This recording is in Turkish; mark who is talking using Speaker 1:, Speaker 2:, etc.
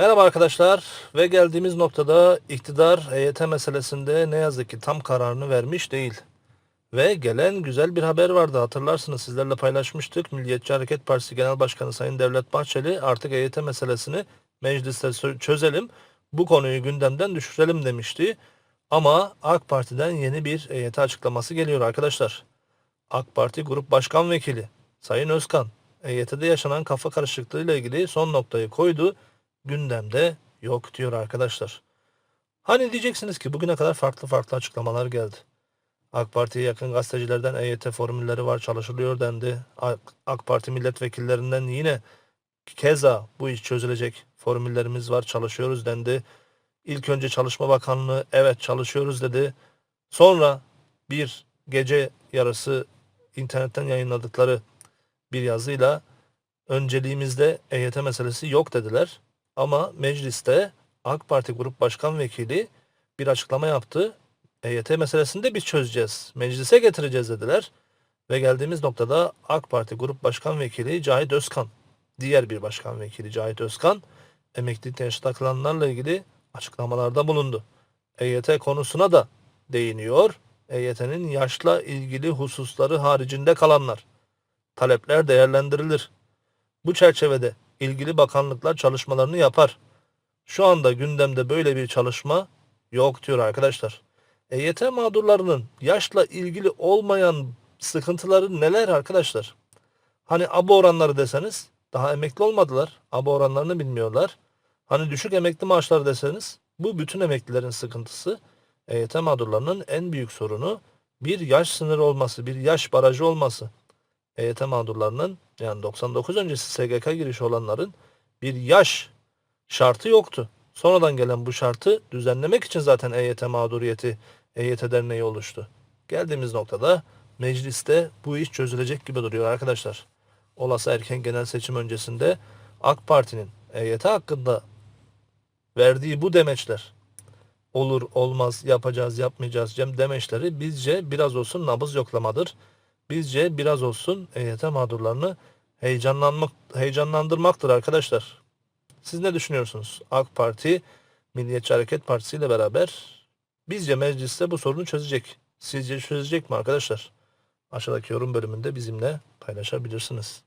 Speaker 1: Merhaba arkadaşlar ve geldiğimiz noktada iktidar EYT meselesinde ne yazık ki tam kararını vermiş değil. Ve gelen güzel bir haber vardı hatırlarsınız sizlerle paylaşmıştık. Milliyetçi Hareket Partisi Genel Başkanı Sayın Devlet Bahçeli artık EYT meselesini mecliste çözelim. Bu konuyu gündemden düşürelim demişti. Ama AK Parti'den yeni bir EYT açıklaması geliyor arkadaşlar. AK Parti Grup Başkan Vekili Sayın Özkan EYT'de yaşanan kafa karışıklığı ile ilgili son noktayı koydu. Gündemde yok diyor arkadaşlar. Hani diyeceksiniz ki bugüne kadar farklı farklı açıklamalar geldi. AK Parti'ye yakın gazetecilerden EYT formülleri var çalışılıyor dendi. AK, AK Parti milletvekillerinden yine keza bu iş çözülecek formüllerimiz var çalışıyoruz dendi. İlk önce Çalışma Bakanlığı evet çalışıyoruz dedi. Sonra bir gece yarısı internetten yayınladıkları bir yazıyla önceliğimizde EYT meselesi yok dediler. Ama mecliste AK Parti Grup Başkan Vekili bir açıklama yaptı. EYT meselesini de biz çözeceğiz. Meclise getireceğiz dediler. Ve geldiğimiz noktada AK Parti Grup Başkan Vekili Cahit Özkan, diğer bir başkan vekili Cahit Özkan, emeklilikten yaşa takılanlarla ilgili açıklamalarda bulundu. EYT konusuna da değiniyor. EYT'nin yaşla ilgili hususları haricinde kalanlar. Talepler değerlendirilir. Bu çerçevede ilgili bakanlıklar çalışmalarını yapar. Şu anda gündemde böyle bir çalışma yok diyor arkadaşlar. EYT mağdurlarının yaşla ilgili olmayan sıkıntıları neler arkadaşlar? Hani abo oranları deseniz daha emekli olmadılar. Abo oranlarını bilmiyorlar. Hani düşük emekli maaşları deseniz bu bütün emeklilerin sıkıntısı. EYT mağdurlarının en büyük sorunu bir yaş sınırı olması, bir yaş barajı olması. EYT mağdurlarının yani 99 öncesi SGK girişi olanların bir yaş şartı yoktu. Sonradan gelen bu şartı düzenlemek için zaten EYT mağduriyeti EYT derneği oluştu. Geldiğimiz noktada mecliste bu iş çözülecek gibi duruyor arkadaşlar. Olası erken genel seçim öncesinde AK Parti'nin EYT hakkında verdiği bu demeçler olur olmaz yapacağız yapmayacağız demeçleri bizce biraz olsun nabız yoklamadır. Bizce biraz olsun EYT mağdurlarını heyecanlanmak heyecanlandırmaktır arkadaşlar. Siz ne düşünüyorsunuz? AK Parti Milliyetçi Hareket Partisi ile beraber bizce mecliste bu sorunu çözecek. Sizce çözecek mi arkadaşlar? Aşağıdaki yorum bölümünde bizimle paylaşabilirsiniz.